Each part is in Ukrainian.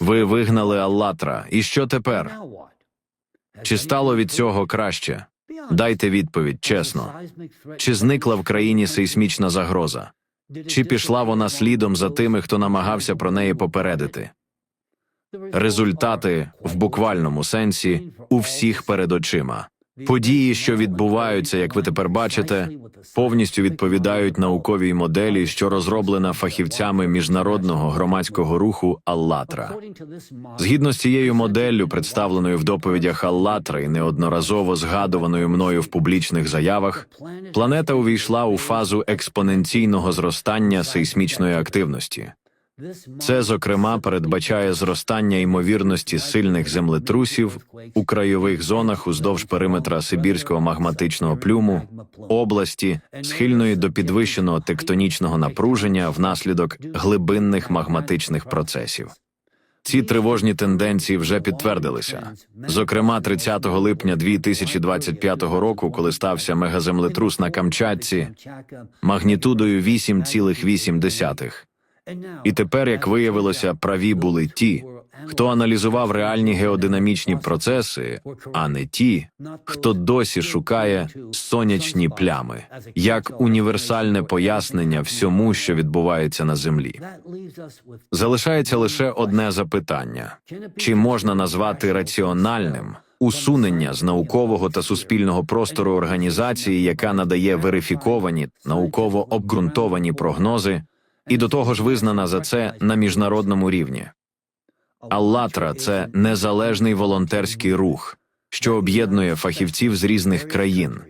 Ви вигнали Аллатра. І що тепер? Чи стало від цього краще? Дайте відповідь чесно. Чи зникла в країні сейсмічна загроза? Чи пішла вона слідом за тими, хто намагався про неї попередити? Результати в буквальному сенсі у всіх перед очима. Події, що відбуваються, як ви тепер бачите, повністю відповідають науковій моделі, що розроблена фахівцями міжнародного громадського руху Аллатра. Згідно з цією моделлю, представленою в доповідях Аллатра і неодноразово згадуваною мною в публічних заявах, планета увійшла у фазу експоненційного зростання сейсмічної активності. Це, зокрема, передбачає зростання ймовірності сильних землетрусів у краєвих зонах уздовж периметра Сибірського магматичного плюму, області, схильної до підвищеного тектонічного напруження внаслідок глибинних магматичних процесів. Ці тривожні тенденції вже підтвердилися. Зокрема, 30 липня 2025 року, коли стався мегаземлетрус на Камчатці, магнітудою 8,8. І тепер, як виявилося, праві були ті, хто аналізував реальні геодинамічні процеси, а не ті, хто досі шукає сонячні плями як універсальне пояснення всьому, що відбувається на землі. Залишається лише одне запитання: чи можна назвати раціональним усунення з наукового та суспільного простору організації, яка надає верифіковані науково обґрунтовані прогнози, і до того ж визнана за це на міжнародному рівні? Аллатра це незалежний волонтерський рух, що об'єднує фахівців з різних країн,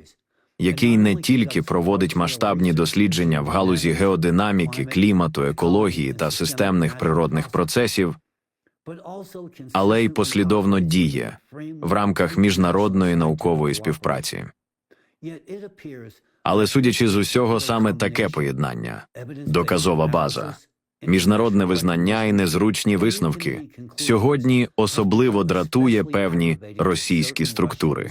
який не тільки проводить масштабні дослідження в галузі геодинаміки, клімату, екології та системних природних процесів, але й послідовно діє в рамках міжнародної наукової співпраці. Але судячи з усього, саме таке поєднання доказова база, міжнародне визнання і незручні висновки сьогодні особливо дратує певні російські структури.